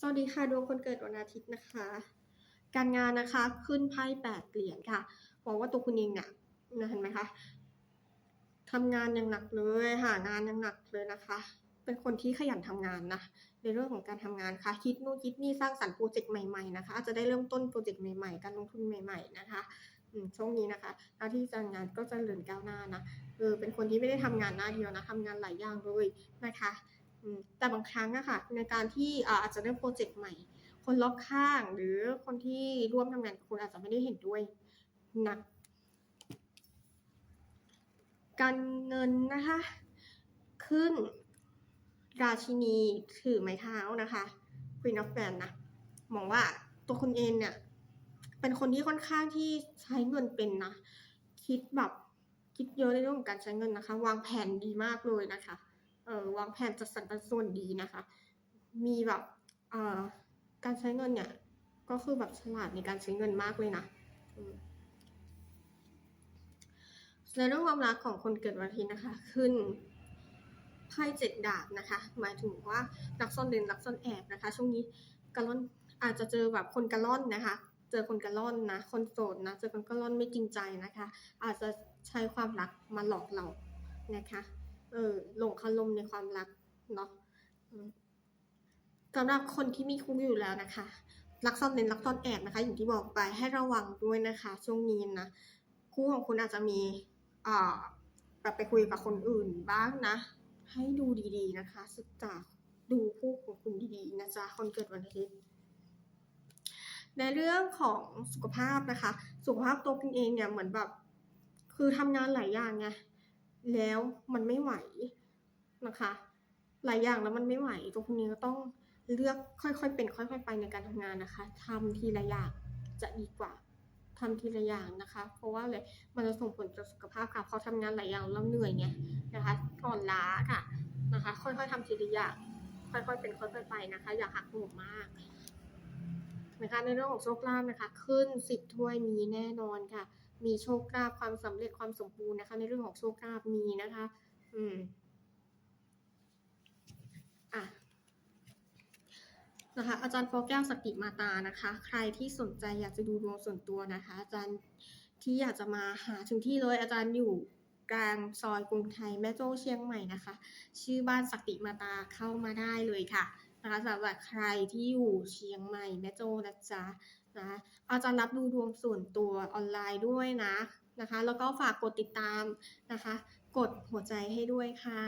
สวัสดีค่ะดวงคนเกิดวันอาทิตย์นะคะ การงานนะคะขึ้นไพ่แปดเหรียญค่ะหวังว่าตัวคุณเองเนี่ยนะเห็นไหมคะทำงานอย่างหนักเลยหางานอย่างหนักเลยนะคะ เป็นคนที่ขยันทำงานนะในเรื่องของการทำงานค่ะคิดนู่นคิดนี่สร้างสรรค์โปรเจกต์ใหม่ๆนะคะอาจจะได้เริ่มต้นโปรเจกต์ใหม่ๆ การลงทุนใหม่ ๆนะคะช่วงนี้นะคะหน้าที่การงานก็จะเจริญก้าวหน้านะเออเป็นคนที่ไม่ได้ทำงานหน้าเดียวนะทำงานหลายอย่างเลยนะคะ แต่บางครั้งอะค่ะในการที่อาจจะเริ่มโปรเจกต์ใหม่ คนรอบข้างหรือคนที่ร่วมทำงานกับคุณอาจจะไม่ได้เห็นด้วยนะการเงินนะคะ ขึ้น ราชินีถือไม้เท้านะคะ Queen of Wands นะมองว่าตัวคุณเองเนี่ย เป็นคนที่ค่อนข้างที่ใช้เงินเป็นนะ คิดแบบคิดเยอะในเรื่องของการใช้เงินนะคะ วางแผนดีมากเลยนะคะ เออวางแผนจัดสรรปันส่วนดีนะคะ มีแบบเอ่อการใช้เงินเนี่ย ก็คือแบบฉลาดในการใช้เงินมากเลยนะในเรื่องความรักของคนเกิดวันอาทิตย์นะคะ ขึ้นไพ่เจ็ดดาบนะคะ หมายถึงว่ารักซ่อนเร้นรักซ่อนแอบนะคะ ช่วงนี้กระล่อนอาจจะเจอแบบคนกระล่อนนะคะ เจอคนกระล่อนนะ คนโสดนะ เจอคนกระล่อนไม่จริงใจนะคะ อาจจะใช้ความรักมาหลอกเรานะคะ เออหลงคารมในความรักเนาะสำหรับคนที่มีคู่อยู่แล้วนะคะ รักซ่อนเร้นรักซ่อนแอบนะคะ อย่างที่บอกไปให้ระวังด้วยนะคะ ช่วงนี้นะ คู่ของคุณอาจจะมีอ่าแบบไปคุยกับคนอื่นบ้างนะ ให้ดูดีๆนะคะ ศึกษาดูคู่ของคุณดีๆนะจ๊ะคนเกิดวันอาทิตย์ในเรื่องของสุขภาพนะคะ สุขภาพตัวคุณเองเนี่ยเหมือนแบบ คือทำงานหลายอย่างไง แล้วมันไม่ไหวนะคะ หลายอย่างแล้วมันไม่ไหวตัวคุณเองก็ต้องเลือกค่อยๆเป็น ค่อย ๆ ไปในการทำงานนะคะทำทีละอย่างจะดีกว่าทำทีละอย่างนะคะ เพราะว่าเลยมันจะส่งผลต่อสุขภาพค่ะพอทำงานหลายอย่างแล้วเหนื่อยไงนะคะก่อนล้าค่ะนะคะ ค่อยๆทำทีละอย่างค่อยๆเป็นค่อยๆไปนะคะ อย่าหักโหมมาก นะคะในเรื่องของโชคลาภนะคะ ขึ้นสิบถ้วยมีแน่นอนค่ะ มีโชคลาภความสำเร็จความสมบูรณ์นะคะ ในเรื่องของโชคลาภมีนะคะ อืมอะนะคะอาจารย์โฟแก้วสกิมาตานะคะ ใครที่สนใจอยากจะดูดวงส่วนตัวนะคะ อาจารย์ที่อยากจะมาหาถึงที่เลยอาจารย์อยู่กลางซอยกรุงไทยแม่โจ้เชียงใหม่นะคะ ชื่อบ้านสกกิมาตาเข้ามาได้เลยค่ะ นะคะสำหรับใครที่อยู่เชียงใหม่แม่โจ้นะจ๊ะนะอาจารย์รับดูดวงส่วนตัวออนไลน์ด้วยนะนะคะ แล้วก็ฝากกดติดตามนะคะ กดหัวใจให้ด้วยค่ะ